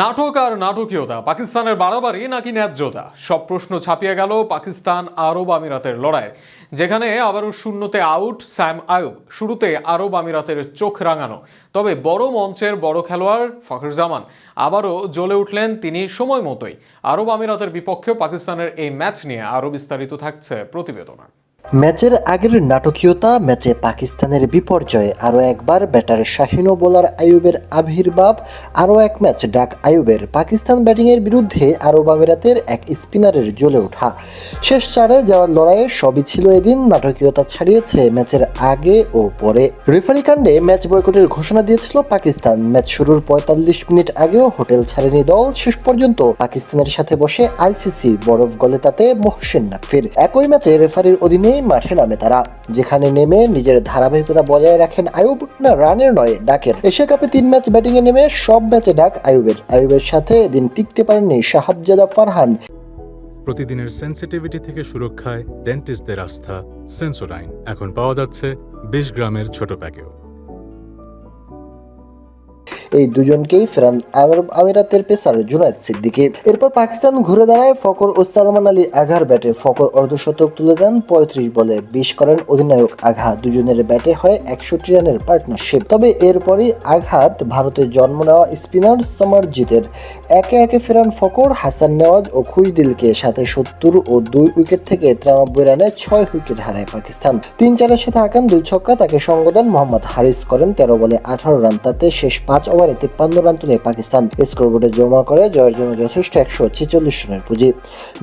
নাটক আর নাটকীয়তা, পাকিস্তানের বাড়াবাড়ি নাকি ন্যায্যতা? সব প্রশ্ন ছাপিয়ে গেল পাকিস্তান আরব আমিরাতের লড়াই যেখানে আবারও শূন্যতে আউট স্যাম আয়ুব, শুরুতে আরব আমিরাতের চোখ রাঙানো। তবে বড় মঞ্চের বড় খেলোয়াড় ফখর জামান আবারও জ্বলে উঠলেন তিনি সময় মতোই। আরব আমিরাতের বিপক্ষে পাকিস্তানের এই ম্যাচ নিয়ে আরও বিস্তারিত থাকছে প্রতিবেদনা। ম্যাচের আগের নাটকীয়তা, ম্যাচে পাকিস্তানের বিপর্যয়ে আরও একবার ব্যাটার শাহিনো বোলার আয়ুবের আবির্ভাব, আরও এক ম্যাচ ডাক আয়ুবের পাকিস্তান ব্যাটিংয়ের বিরুদ্ধে আরব আমিরাতের এক স্পিনারের জ্বলে ওঠা। শেষ চারে যাওয়ার লড়াইয়ে সবই ছিল এদিন, নাটকীয়তা ছাড়িয়েছে ম্যাচের আগে ও পরে। রেফারি কাণ্ডে ম্যাচ বয়কটের ঘোষণা দিয়েছিল পাকিস্তান। ম্যাচ শুরুর পঁয়তাল্লিশ মিনিট আগেও হোটেল ছাড়েনি দল, শেষ পর্যন্ত পাকিস্তানের সাথে বসে আইসিসি বরফ গলে তাতে মহসেন নাকফির একই ম্যাচে রেফারির অধীনেই মাঠে নামে তারা, যেখানে নেমে নিজের ধারাবাহিকতা বজায় রাখেন আয়ুব না রানের নয়, ডাকের। এশিয়া কাপে তিন ম্যাচ ব্যাটিংয়ে নেমে সব ম্যাচে ডাক আয়ুবের আয়ুবের সাথে এদিন টিকতে পারেননি সাহাবজাদা ফারহান। প্রতিদিনের সেন্সিটিভিটি থেকে সুরক্ষায় ডেন্টিস্টদের আস্থা সেন্সোডাইন এখন পাওয়া যাচ্ছে বিশ গ্রামের ছোট প্যাকেও এই দুজনকেই ফেরান আরব আমিরাতের পেসার জুনায়েদ সিদ্দিকি। এরপর পাকিস্তান ঘুরে দাঁড়ায় ফকর ও সালমান আলী আঘার ব্যাটে ফকর অর্ধশতক তুলে দেন পঁয়ত্রিশ বলে বিশ করেন অধিনায়ক আঘা। দুজনের ব্যাটে হয় একষট্টি রানের পার্টনারশিপ। তবে এরপরই আঘাত ভারতে জন্ম নেওয়া স্পিনার সমরজিতের। একে একে ফেরান ফকর হাসান নেওয়াজ ও খুশদিলকে সাথে সত্তর ও দুই উইকেট থেকে তিরানব্বই রানে ছয় উইকেট হারায় পাকিস্তান। তিন চারের সাথে হাকান দুই ছক্কা, তাকে সঙ্গ দেন মোহাম্মদ হারিস করেন তেরো বলে আঠারো রান। তাতে শেষ পাঁচ ওভারে তিপ্পান্ন রান তুলে পাকিস্তান স্কোরবোর্ডে জমা করে জয়ের জন্য যথেষ্ট একশো ছেচল্লিশ রানের পুঁজি।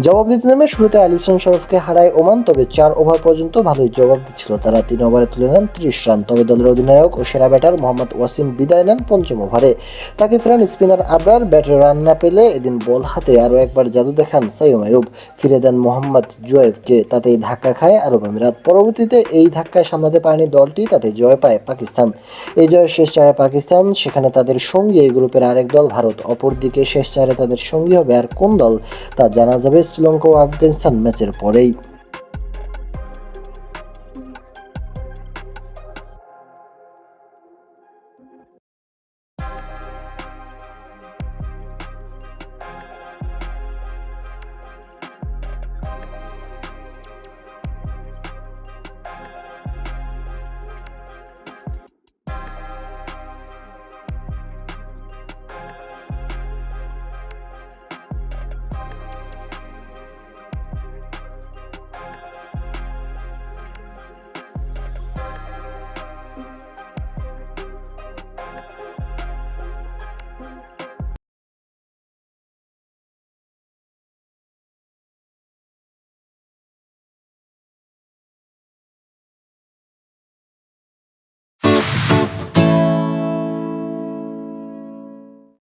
জবাব দিতে নেমে শুরুতে আলিসান শরফকে হারায় ওমান, তবে চার ওভার পর্যন্ত ভালোই জবাব দিচ্ছিল তারা। তিন ওভারে তুলে নেন ত্রিশ রান, তবে দলের অধিনায়ক ও সেরা ব্যাটার মোহাম্মদ ওয়াসিম বিদায় নেন পঞ্চম ওভারে। তাকে ফেরান স্পিনার আবরার, ব্যাটে রান না পেলে এদিন বল হাতে আরও একবার জাদু দেখান সাইম আয়ুব ফিরে দেন মোহাম্মদ জোয়েবকে তাতেই ধাক্কা খায় আরব আমিরাত। পরবর্তীতে এই ধাক্কায় সামলাতে পারেনি দলটি, তাতে জয় পায় পাকিস্তান। এই জয়ের শেষ চারে পাকিস্তান, সেখানে তাদের সঙ্গী এই গ্রুপের আরেক দল ভারত। অপরদিকে শেষ চারে তাদের সঙ্গী হবে আর কোন দল তা জানা যাবে শ্রীলঙ্কা ও আফগানিস্তান ম্যাচের পরেই।